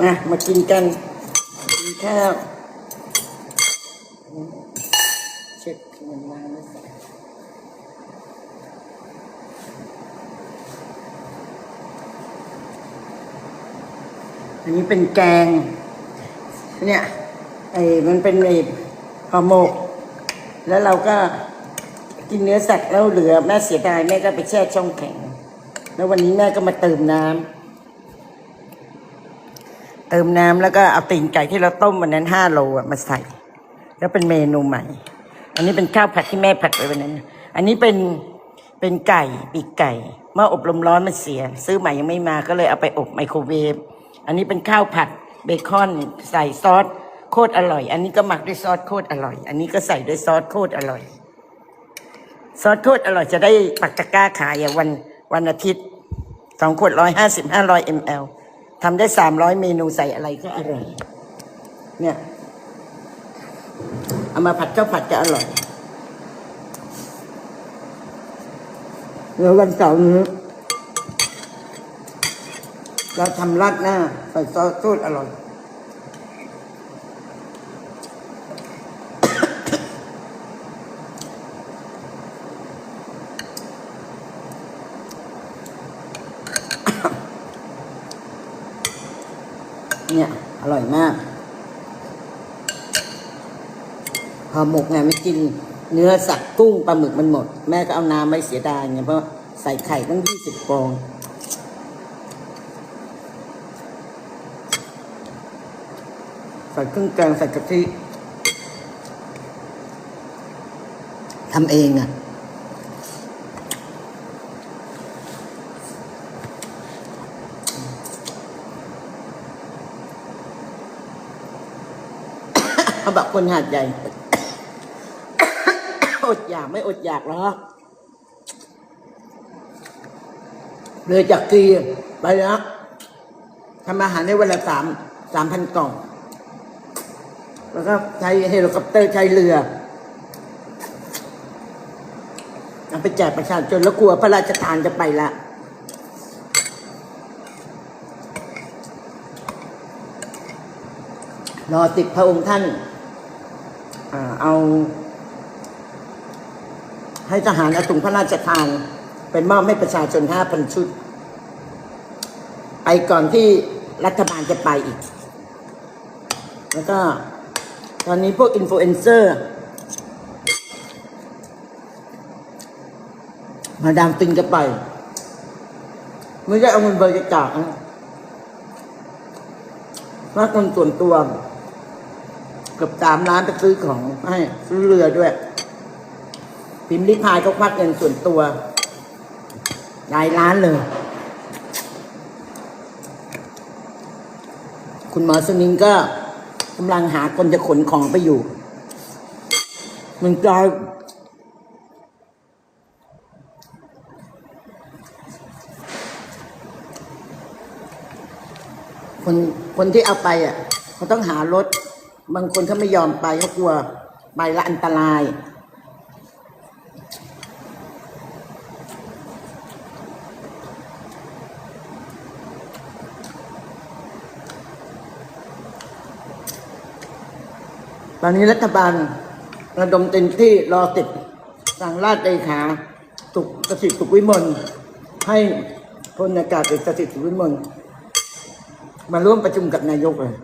มา มากินกัน กินข้าวเช็ดมันวางไว้ก่อนอันนี้เป็นแกง เนี่ยไอ้มันเป็นไอ้ห่อหมก แล้วเราก็กินเนื้อสัตว์แล้วเหลือ แม่เสียดายแม่ก็ไปแช่ช่องแข็ง แล้ววันนี้แม่ก็มาเติมน้ำ เติมน้ำแล้วก็เอาตีนไก่ที่เราต้มวันนั้นห้าโลอะมาใส่ แล้วเป็นเมนูใหม่ อันนี้เป็นข้าวผัดที่แม่ผัดไว้วันนั้น อันนี้เป็นเป็นไก่ปีกไก่เมื่ออบลมร้อนมันเสีย ซื้อใหม่ยังไม่มาก็เลยเอาไปอบไมโครเวฟอันนี้เป็นข้าวผัดเบคอนใส่ซอสโคตรอร่อย อันนี้ก็หมักด้วยซอสโคตรอร่อย อันนี้ก็ใส่ด้วยซอสโคตรอร่อย ซอสโคตรอร่อยจะได้ปักตะกร้าขายวันวันอาทิตย์สองขวดร้อยห้าสิบห้าร้อยมล ทำได้สามร้อยเมนูใส่อะไรก็อร่อย เนี่ย เอามาผัดข้าวผัดจะอร่อยเดี๋ยววันเสาร์นี้เราทำราดหน้าใส่ซอสโคตรอร่อย อ ร่อยมากห่อหมกไงไม่กินเนื้อสัตว์กุ้งปลาหมึกมันหมด แม่ก็เอาน้ำไม่เสียดายไงเพราะใส่ไข่ตั้งยี่สิบฟองใส่เครื่องแกงใส่กะทิทำเองอะ เขาบอกคนหาดใหญ่ อดอยากไม่อดอยากหรอกเลยจากกีไปแล้วทำอาหารในวันละสามสามพันกล่อง แล้วก็ใช้เฮลิคอปเตอร์ใช้เรือเอาไปแจกประชาชนแล้วกลัวพระราชทานจะไปละรอติดพระองค์ท่าน เอา ให้ทหารเอาถุงพระราชทานเป็นมอบให้ประชาชนห้าพันชุด ไปก่อนที่รัฐบาลจะไปอีก แล้วก็ ตอนนี้พวกอินฟลูเอนเซอร์มาดามติงจะไปไม่ได้เอาเงินบริจาคนะว่าคนส่วนตัว เกือบสามล้านไปซื้อของให้ซื้อเรือด้วย พิมพ์ลิพายก็ควักเงินส่วนตัวหลายล้านเลย คุณหมอสนิงก็กำลังหาคนจะขนของไปอยู่มันกลายคนคนที่เอาไปอะเขาต้องหารถ บางคนเขาไม่ยอมไปเขากลัวไปแล้วอันตราย ตอนนี้รัฐบาลระดมเต็มที่รอติดสั่งราชเลขาสุกกสิทธิ์สุขวิมลให้พลอากาศเอกกสิทธิ์สุขวิมลมาร่วมประชุมกับนายกเลย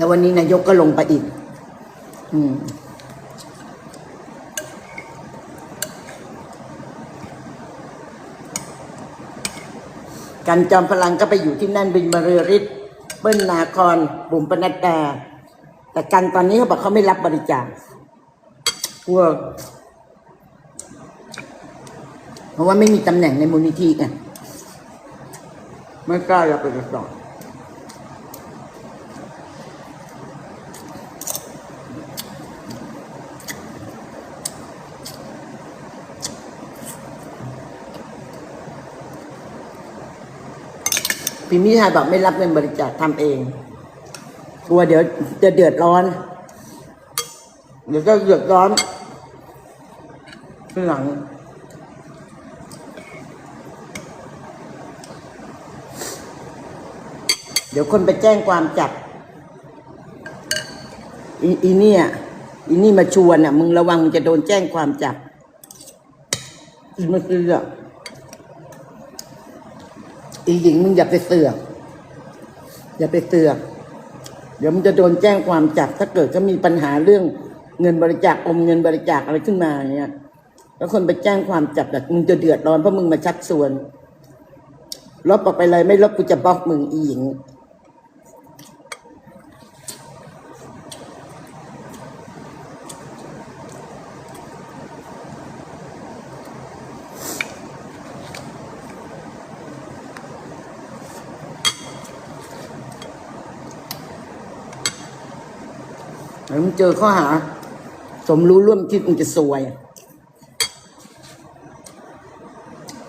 แล้ววันนี้นายกก็ลงไปอีก อืมกันจอมพลังก็ไปอยู่ที่นั่นบินบรรลือฤทธิ์เบิ้ลนาคอนบุ๋มปนัดดาแต่กันตอนนี้เขาบอกเขาไม่รับบริจาคเพราะว่าไม่มีตำแหน่งในมูลนิธิไงไม่กล้าอยากไปติดต่อ พี่มพิชายบอกไม่รับเงินบริจาคทำเองกลัวเดี๋ยวจะเดือดร้อน เดี๋ยวจะเดือดร้อนหลังเดี๋ยวคนไปแจ้งความจับอีนี่อะอีนี่มาชวนอะ มึงระวังมึงจะโดนแจ้งความจับอีมาซื้ออะ อีหญิงมึงอย่าไปเสือก อย่าไปเสือก เดี๋ยวมึงจะโดนแจ้งความจับถ้าเกิดก็มีปัญหาเรื่องเงินบริจาคอมเงินบริจาคอะไรขึ้นมาเนี่ยแล้วคนไปแจ้งความจับแบบมึงจะเดือดร้อนเพราะมึงมาชักชวนลบออกไปเลยไม่ลบกูจะบล็อกมึงอีหญิง แล้วมึงเจอข้อหา สมรู้ร่วมคิดมึงจะซวย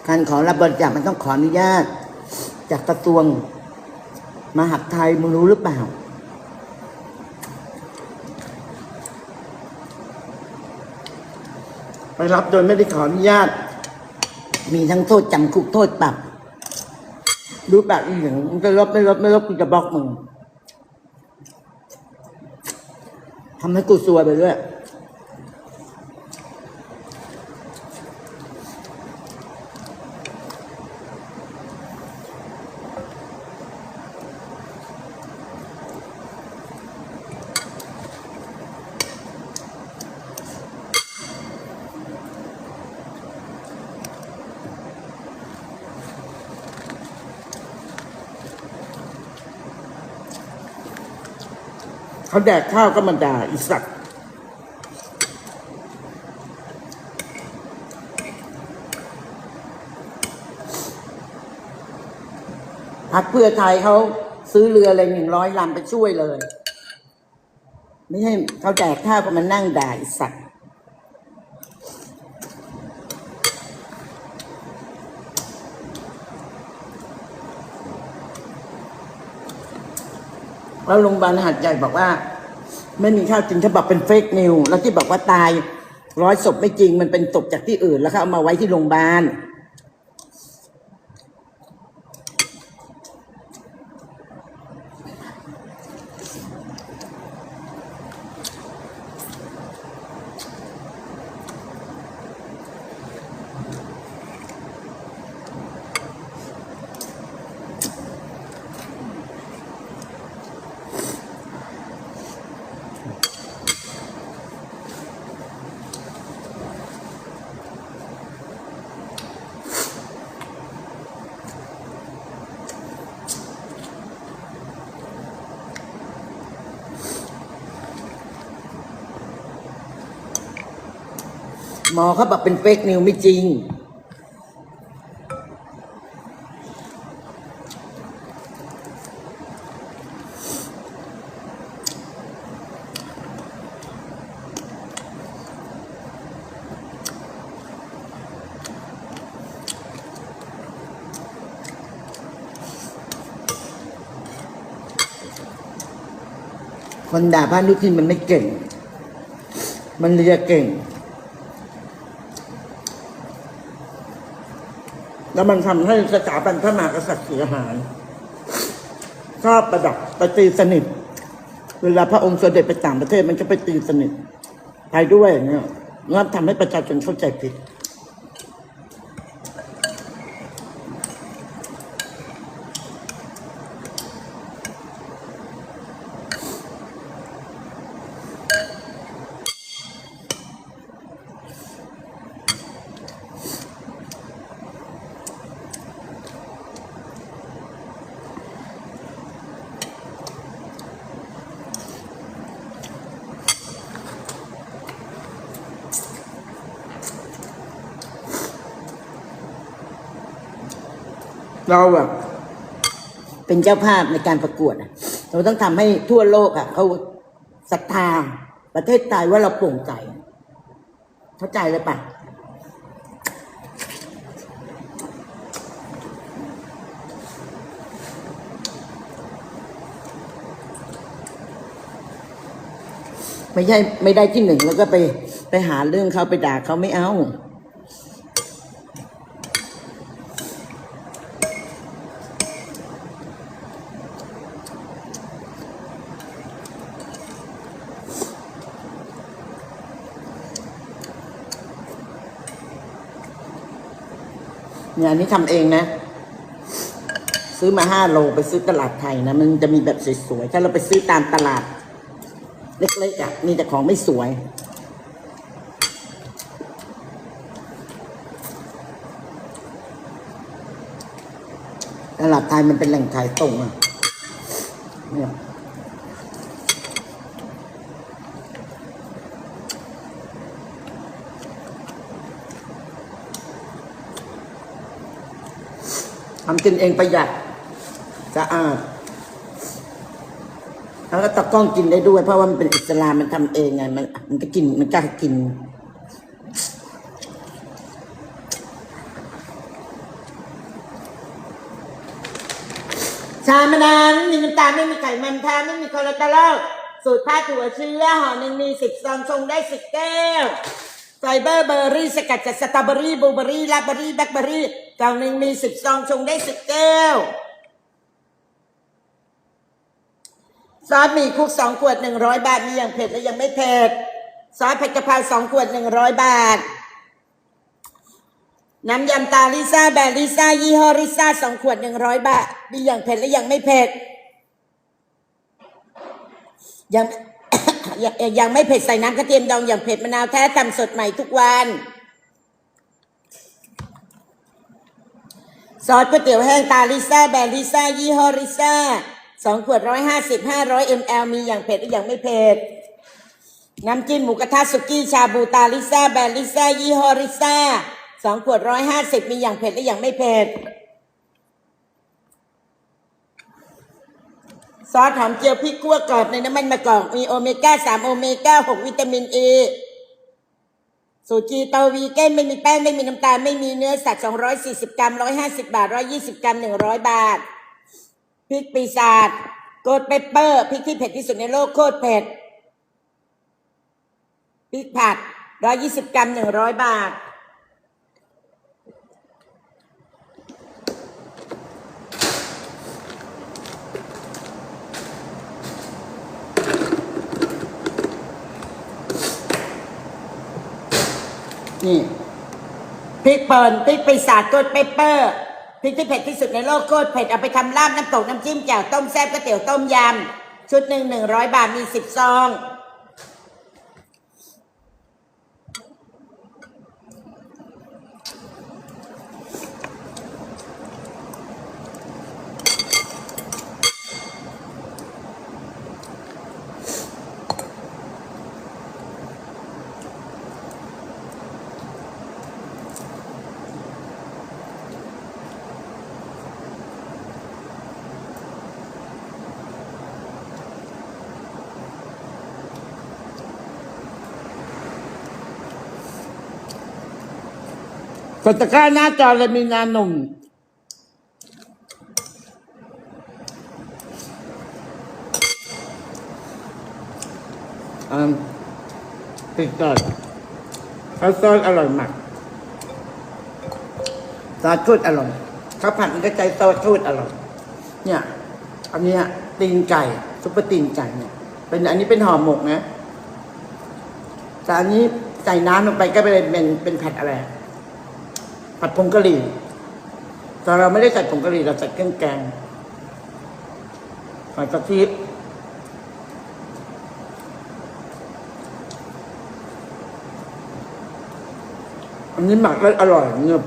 การขอรับบริจาคมันต้องขออนุญาต จากกระทรวงมหาดไทยมึงรู้หรือเปล่า ไปรับโดยไม่ได้ขออนุญาต มีทั้งโทษจำคุกโทษปรับ รู้แบบอีกอย่างมึงจะลบไม่ลบไม่ลบกูจะบล็อกมึง ทำให้กูซวยไปด้วย เขาแดกข้าวก็มาด่าอีสัตว์พักเพื่อไทยเขาซื้อเรืออะไรหนึ่งร้อยลำไปช่วยเลย ไม่ใช่เขาแดกข้าวก็มานั่งด่าอีสัตว์ แล้วโรงพยาบาลหัดใหญ่บอกว่า ไม่มีข้าวจริงเขาบอกเป็นเฟกนิวแล้วที่บอกว่าตายร้อยศพไม่จริงมันเป็นศพจากที่อื่นแล้วเขาเอามาไว้ที่โรงพยาบาล หมอเขาบอกเป็นเฟกนิวไม่จริง คนด่าพระนุทินมันไม่เก่ง มันเรียเก่ง แล้วมันทำให้สถาบันพระมหากษัตริย์เสียหายชอบประดับไปตีสนิท เวลาพระองค์เสด็จไปต่างประเทศมันจะไปตีสนิทไปด้วยเนี่ยงั้นทำให้ประชาชนเข้าใจผิด เราแบบเป็นเจ้าภาพในการประกวดเราต้องทำให้ทั่วโลกอะเขาศรัทธาประเทศไทยว่าเราโปร่งใสเข้าใจเลยปะไม่ใช่ไม่ได้ที่หนึ่งแล้วก็ไปไปหาเรื่องเขาไปด่าเขาไม่เอา เนี่ยอันนี้ทำเองนะ ซื้อมาห้าโลไปซื้อตลาดไทยนะ มันจะมีแบบสวยๆถ้าเราไปซื้อตามตลาด เล็กๆอะมีแต่ของไม่สวยตลาดไทยมันเป็นแหล่งขายตรงอะเนี่ย ทำกินเองประหยัดสะอาดแล้วก็ตะกล้องกินได้ด้วย เพราะว่ามันเป็นอิสลามมันทำเองไงมันมันก็กินมันกล้ากินชามะนาวไม่มีน้ำตาลไม่มีไขมันทานไม่มีคอเลสเตอรอลสูตรผ้าถั่วเชื้อห่อหนึ่งมีสิบซองชงได้สิบแก้ว ไฟเบอร์เบอร์รี่สกัดจากสตรอเบอรี่บลูเบอรี่ลาเบอรี่แบล็คเบอรี่กล่องหนึ่งมีสิบซองชงได้สิบแก้วซอสหมีคุกสองขวดหนึ่งร้อยบาทมีอย่างเผ็ดและยังไม่เผ็ดซอสผ็ดกะเพราสองขวดหนึ่งร้อยบาท น้ำยำตาลิซ่าแบรนด์ลิซ่ายี่ห้อลิซ่าสองขวดหนึ่งร้อยบาทมีอย่างเผ็ดและยังไม่เผ็ดยัง ยังยังไม่เผ็ดใส่น้ำกระเทียมดองอย่างเผ็ดมะนาวแท้ทำสดใหม่ทุกวันซอสก๋วยเตี๋ยวแห้งตาลิซ่าแบรนด์ลิซ่ายี่ห้อลิซ่าสองขวดร้อยห้าสิบห้าร้อยมลมีอย่างเผ็ดและอย่างไม่เผ็ดน้ำจิ้มหมูกระทะสุกี้ชาบูตาลิซ่าแบรนด์ลิซ่ายี่ห้อลิซ่าสองขวดร้อยห้าสิบมีอย่างเผ็ดและอย่างไม่เผ็ด ซอสหอมเจียวพริกขั่วกรอบในน้ำมันมะกอกมีโอเมก้าสามโอเมก้าหกวิตามินเอสูตรจีเตาวีแก้นไม่มีแป้งไม่มีน้ำตาลไม่มีเนื้อสัตว์240กรัม150บาท120กรัม100บาทพริกปีศาจโกดเปเปอร์พริกที่เผ็ดที่สุดในโลกโคตรเผ็ดพริกผัด120กรัม100บาท นี่พริกเปิลพริกปีศาจโกดเปปเปอร์พริกที่เผ็ดที่สุดในโลกโคตรเผ็ดเอาไปทำลาบน้ำตกน้ำจิ้มแจ่วต้มแซ่บก๋วยเตี๋ยวต้มยำชุดหนึ่งหนึ่งร้อยบาทมีสิบซอง ก ดตะกร้าหน้าจอเลยมีนาหนุ่มอืมติดก่อนข้าวซอยอร่อยมากซอสทูดอร่อยข้าวผัดมันก็ใจซอสทูดอร่อยเนี่ยอันนี้ตีนไก่ซุปเปอร์ตีนไก่เนี่ยเป็นอันนี้เป็นห่อหมกนะแต่อันนี้ใส่น้ำลงไปก็เป็นเป็นเป็นผัดอะไร ผัดผงกะหรี่ แต่เราไม่ได้ใส่ผงกะหรี่เราใส่เครื่องแกงใส่กะทิอันนี้หมักแล้วอร่อยเงือบ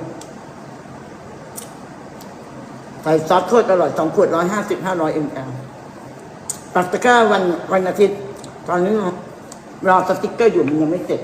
ใส่ซอสโคตรอร่อยสองขวดร้อยห้าสิบห้าร้อยมลปักตะก้าวันวันอาทิตย์ ตอนนี้รอสติ๊กเกอร์อยู่มันยังไม่เสร็จ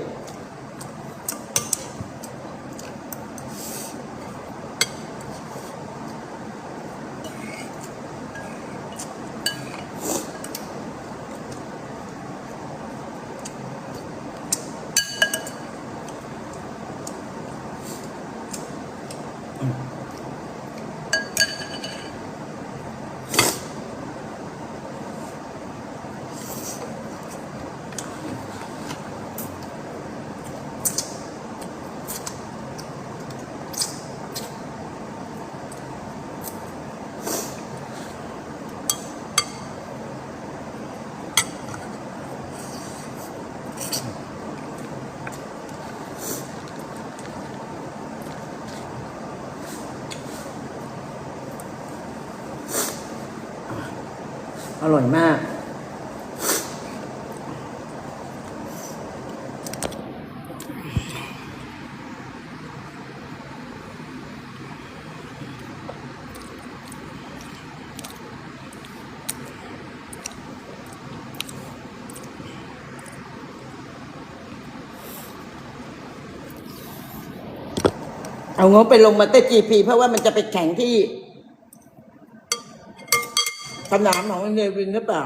อร่อยมาก เอางบไปลงมาเตจีพีเพราะว่ามันจะไปแข่งที่ สนามของเนวินหรือเปล่า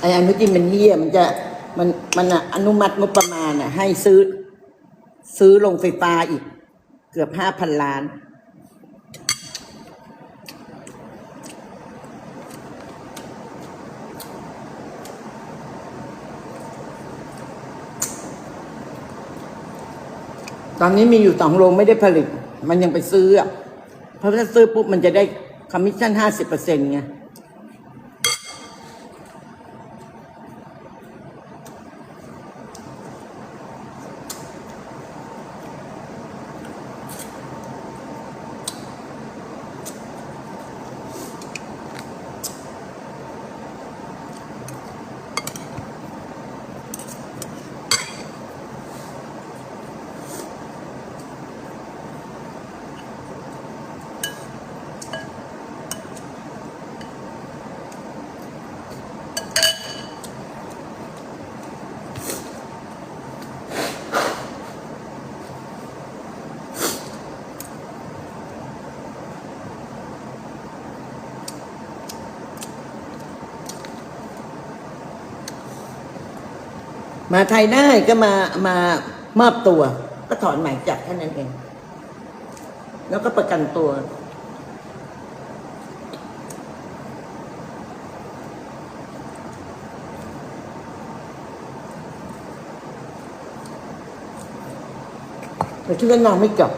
ไอ้อนุทินมันเฮียมันจะมันมันอนุมัติงบประมาณอะให้ซื้อ ซื้อลงไฟฟ้าอีก เกือบห้าพันล้าน อนนี้มีอยู่สองโรงไม่ได้ผลิต มันยังไปซื้ออะเพราะถ้าซื้อปุ๊บมันจะได้คอมมิชชั่นห้าสิบเปอร์เซ็นต์ไง มาไทยได้ก็มามามอบตัว ก็ถอนหมายจับแค่นั้นเอง แล้วก็ประกันตัว แต่ชื่อว่านางไม่กลับ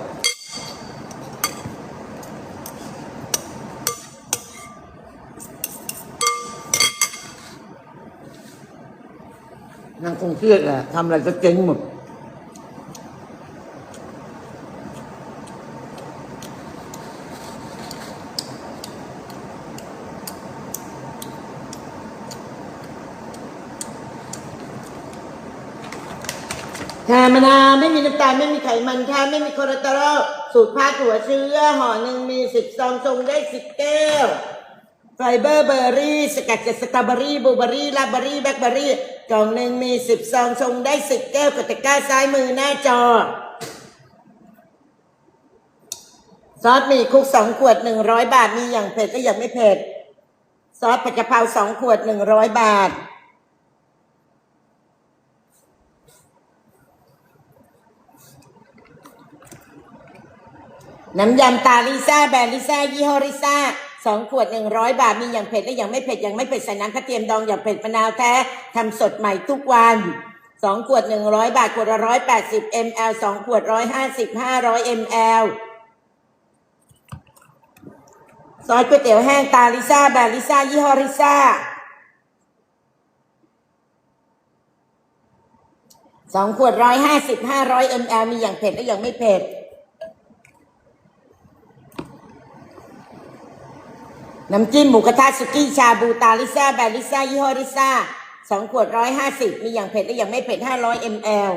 นางคง เครียดแหละทำอะไรก็เจ๊งหมดชามะนาวไม่มีน้ำตาลไม่มีไขมันค่ะไม่มีคอเลสเตอรอลสูตรพาถั่วเชื้อห่อหนึ่งมีสิบซองชงได้สิบแก้วไฟเบอร์เบอร์รี่ สกัดจากสตรอเบอรี่บลูเบอร์รี่ลาเบอรี่แบล็คเบอรี่ กล่องหนึ่งมีสิบซองชงได้สิบแก้วกตะกร้าซ้ายมือหน้าจอ ซอสหมี่คุกสองขวดหนึ่งร้อยบาท มีอย่างเผ็ดและอย่างไม่เผ็ด ซอสผัดกะเพราสองขวดหนึ่งร้อยบาท น้ำยำตาลิซ่าแบรนด์ลิซ่ายี่ห้อลิซ่า สองขวดหนึ่งร้อยบาทมีอย่างเผ็ดและอย่างไม่เผ็ดอย่างไม่เผ็ดใส่น้ำกระเทียมดองอย่างเผ็ดมะนาวแท้ทำสดใหม่ทุกวันสองขวดหนึ่งร้อยบาทขวดละร้อยแปดสิบมลสองขวดร้อยห้าสิบห้าร้อยมลซอสก๋วยเตี๋ยวแห้งตาลิซ่าแบรลิซ่ายี่ห้อลิซ่าสองขวดร้อยห้าสิบห้าร้อยมลมีอย่างเผ็ดและอย่างไม่เผ็ด น้ำจิ้มหมูกระทะสุกี้ชาบูตาลิซ่าแบรลิซ่ายี่ห้อลิซ่าสองขวดร้อยห้าสิบมีอย่างเผ็ดและอย่างไม่เผ็ดห้าร้อยมล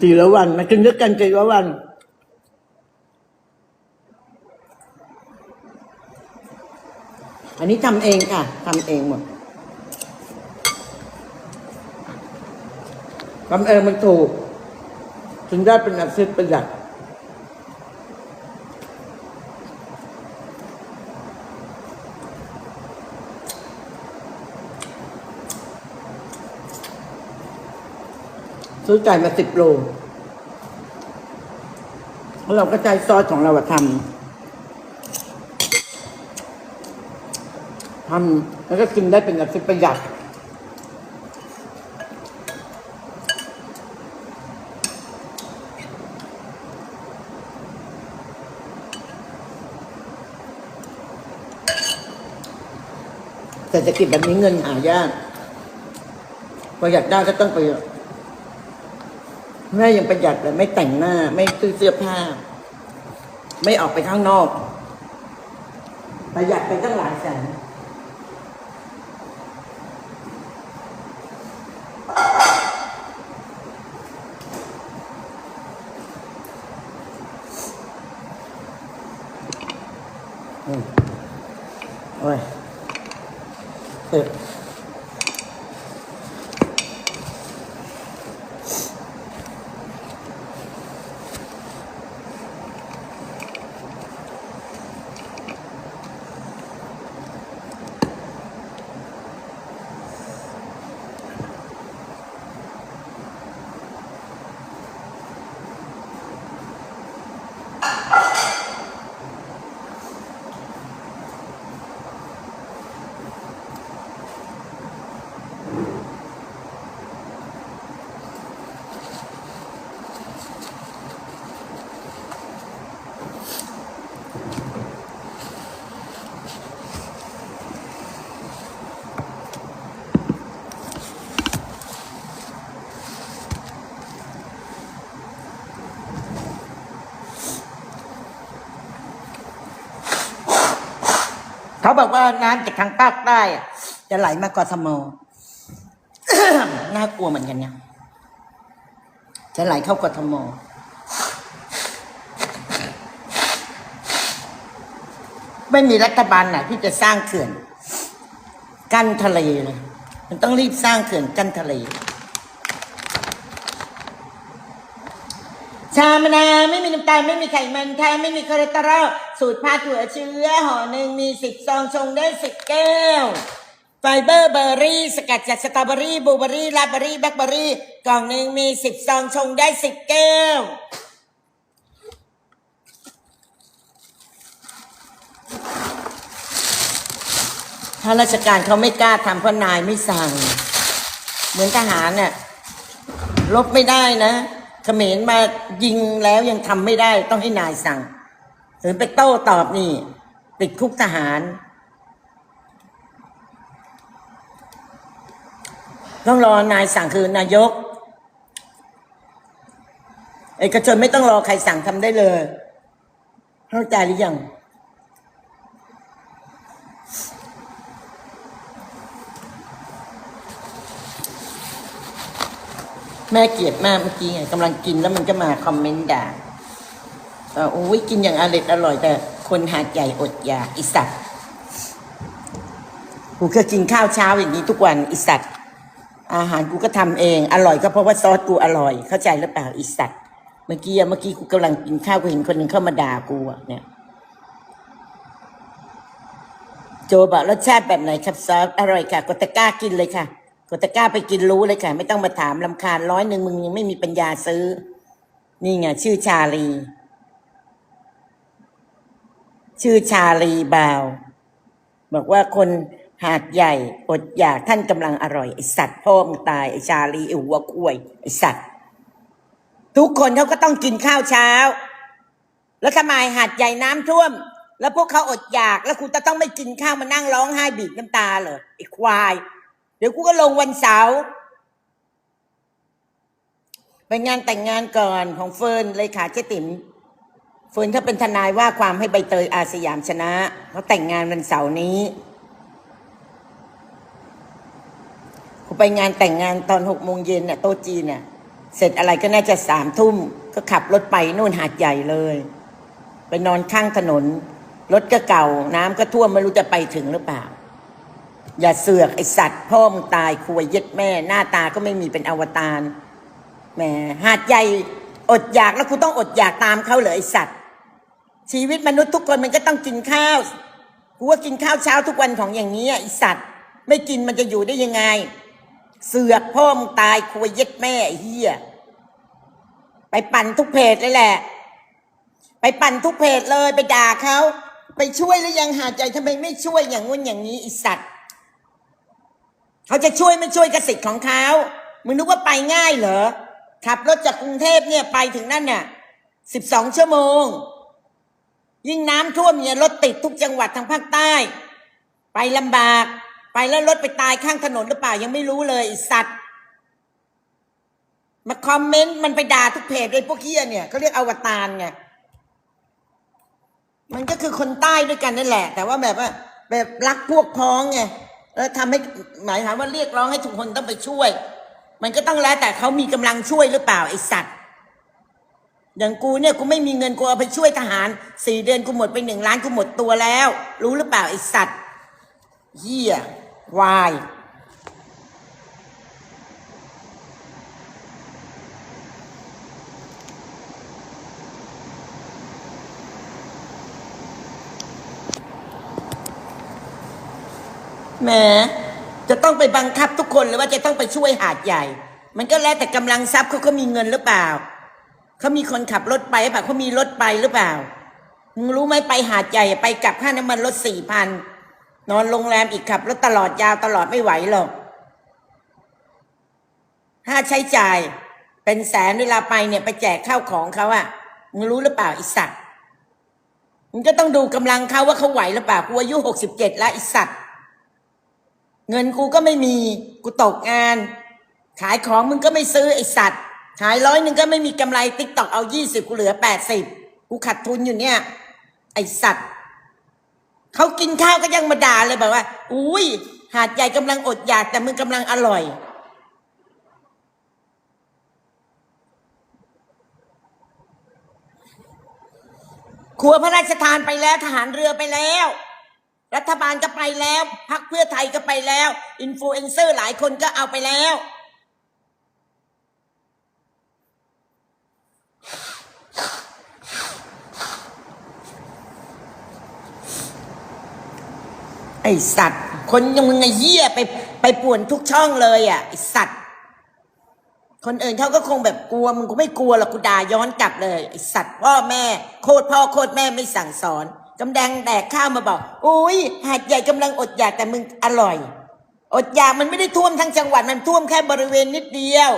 ตีละวันมากินด้วยกันจีละวัน อันนี้ทำเองค่ะทำเองหมดทำเองมันถูก ถึงได้เป็นอาชีพประหยัด ซื้อไก่มาสิบโลแล้วเราก็ใช้ซอสของเราอะทำทำแล้วก็กินได้เป็นแบบประหยัดเศรษฐกิจแบบนี้เงินหายากประหยัดได้ก็ต้องประหยัด แม่ยังประหยัดเลยไม่แต่งหน้า ไม่ซื้อเสื้อผ้า ไม่ออกไปข้างนอก ประหยัดไปตั้งหลายแสน เขาบอกว่าน้ำจากทางภาคใต้อะจะไหลมากอทมน่ากลัวเหมือนกันเนี่ยจะไหลเข้ากทมไม่มีรัฐบาลไหนที่จะสร้างเขื่อน กั้นทะเลเลยมันต้องรีบสร้างเขื่อนกั้นทะเล ชามนาไม่มีน้ำตาลไม่มีไขมันแท้ไม่มีคอเลสเตอรอล สูตรพาถั่วเชื้อห่อหนึ่งมีสิบซองชงได้สิบแก้ว ไฟเบอร์เบอร์รี่ สกัดจากสตรอเบอรี่บลูเบอรี่ลาเบอรี่แบล็คเบอรี่ กล่องหนึ่งมีสิบซองชงได้สิบแก้วถ้าราชการเขาไม่กล้าทำเพราะนายไม่สั่ง เหมือนทหารน่ะลบไม่ได้นะ เขมรมายิงแล้วยังทำไม่ได้ต้องให้นายสั่ง ถึงไปโต้ตอบนี่ ติดคุกทหาร ต้องรอนายสั่งคือนายก เอกชนไม่ต้องรอใครสั่งทำได้เลย เข้าใจหรือยังแม่เกลียดมากเมื่อกี้ไงกำลังกินแล้วมันก็มาคอมเมนต์ด่า โอ้ยกินอย่างอร่อยอร่อยแต่คนหาดใหญ่อดอยากอิสัตว์กูก็กินข้าวเช้าอย่างนี้ทุกวันอิสัตว์อาหารกูก็ทำเองอร่อยก็เพราะว่าซอสกูอร่อย เข้าใจหรือเปล่าอิสัตว์เมื่อกี้เมื่อกี้กูกำลังกินข้าวกูเห็นคนหนึ่งเข้ามาด่ากูเนี่ยโจบอกรสชาติแบบไหนครับซอสอร่อยค่ะกตะก้ากินเลยค่ะกตะก้าไปกินรู้เลยค่ะ ไม่ต้องมาถามลำคาญร้อยหนึ่งมึงยังไม่มีปัญญาซื้อ นี่ไงชื่อชาลี ชื่อชาลีบาว บอกว่าคนหาดใหญ่อดอยากท่านกำลังอร่อยไอสัตว์พ่อมึงตายไอชาลีไอหัวกล้วยไอสัตว์ ทุกคนเขาก็ต้องกินข้าวเช้า แล้วทำไมหาดใหญ่น้ำท่วม แล้วพวกเขาอดอยากแล้วคุณจะต้องไม่กินข้าวมานั่งร้องไห้บีบน้ำตาเหรอไอควาย เดี๋ยวกูก็ลงวันเสาร์ไปงานแต่งงานก่อนของเฟิร์นเลยค่ะเจ๊ติ๋ม เฟิร์นเขาเป็นทนายว่าความให้ใบเตยอาสยามชนะเขาแต่งงานวันเสาร์นี้กูไปงานแต่งงานตอนหกโมงเย็นน่ะโต๊ะจีนน่ะ เสร็จอะไรก็น่าจะสามทุ่มก็ขับรถไปนู่นหาดใหญ่เลย ไปนอนข้างถนน รถก็เก่า น้ำก็ท่วมไม่รู้จะไปถึงหรือเปล่า อย่าเสือกไอสัตว์พ่อมึงตายควยเย็ดแม่ หน้าตาก็ไม่มีเป็นอวตารแหมหาดใหญ่อดอยากแล้วกูต้องอดอยากตามเขาเหรอไอสัตว์ ชีวิตมนุษย์ทุกคนมันก็ต้องกินข้าวกูว่ากินข้าวเช้าทุกวันของอย่างนี้อะไอสัตว์ ไม่กินมันจะอยู่ได้ยังไง เสือกพ่อมตายควยเย็ดแม่เฮียไปปั่นทุกเพจเลยแหละ ไปปั่นทุกเพจเลยไปด่าเขาไปช่วยแล้วยังหาใจทำไมไม่ช่วยอย่างงู้นอย่างนี้ไอสัตว์เขาจะช่วยไม่ช่วยกสิทธิ์ของเขามึงนึกว่าไปง่ายเหรอขับรถจากกรุงเทพเนี่ยไปถึงนั่นน่ะสิบสองชั่วโมง ยิ่งน้ำท่วมเนี่ยรถติดทุกจังหวัดทางภาคใต้ ไปลำบาก ไปแล้วรถไปตายข้างถนนหรือเปล่ายังไม่รู้เลยสัตว์ มาคอมเมนต์มันไปด่าทุกเพจเลยพวกเฮียเนี่ยเขาเรียกอวตารไงมันก็คือคนใต้ด้วยกันนั่นแหละ แต่ว่าแบบว่าแบบรักพวกพ้องไงแล้วทำให้หมายความว่าเรียกร้องให้ทุกคนต้องไปช่วย มันก็ต้องแล้วแต่เขามีกำลังช่วยหรือเปล่าไอ้สัตว์ อย่างกูเนี่ยกูไม่มีเงินกูเอาไปช่วยทหารสี่เดือนกูหมดไปหนึ่งล้านกูหมดตัวแล้ว รู้หรือเปล่าไอสัตว์เหี้ยวายแหมจะต้องไปบังคับทุกคนเลยว่าจะต้องไปช่วยหาดใหญ่ มันก็แล้วแต่กำลังทรัพย์เขาก็มีเงินหรือเปล่า เขามีคนขับรถไปหรือเปล่าเขามีรถไปหรือเปล่า มึงรู้ไหมไปหาดใหญ่ไปกลับค่าน้ำมันรถสี่พันนอนโรงแรมอีกขับรถตลอดยาวตลอดไม่ไหวหรอกค่าใช้จ่ายเป็นแสนเวลาไปเนี่ยไปแจกข้าวของเขาอะมึงรู้หรือเปล่าไอิสัตว์มึงก็ต้องดูกำลังเขาว่าเขาไหวหรือเปล่ากูอายุหกสิบเจ็ดแล้วไอิสัตว์เงินกูก็ไม่มีกูตกงาน ขายของมึงก็ไม่ซื้อไอสัตว์ ขายร้อยหนึ่งก็ไม่มีกำไรติ๊กตอกเอายี่สิบกูเหลือแปดสิบกูขาดทุนอยู่เนี่ย ไอสัตว์เขากินข้าวก็ยังมาด่าเลยแบบว่า อุ้ยหาดใหญ่กำลังอดอยากแต่มึงกำลังอร่อย ครัวพระราชทานไปแล้วทหารเรือไปแล้ว รัฐบาลก็ไปแล้วพักเพื่อไทยก็ไปแล้ว อินฟลูเอนเซอร์หลายคนก็เอาไปแล้ว ไอสัตว์ คนยังมึงไอเหี้ยไปไปป่วนทุกช่องเลยอะไอสัตว์ คนอื่นเขาก็คงแบบกลัวมึงกูไม่กลัวหรอกกูด่าย้อนกลับเลยไอสัตว์พ่อแม่ โคตรพ่อโคตรแม่ไม่สั่งสอนกำแดงแดกข้าวมาบอกอุ้ยหาดใหญ่กำลังอดอยากแต่มึงอร่อย อดอยากมันไม่ได้ท่วมทั้งจังหวัดมันท่วมแค่บริเวณนิดเดียว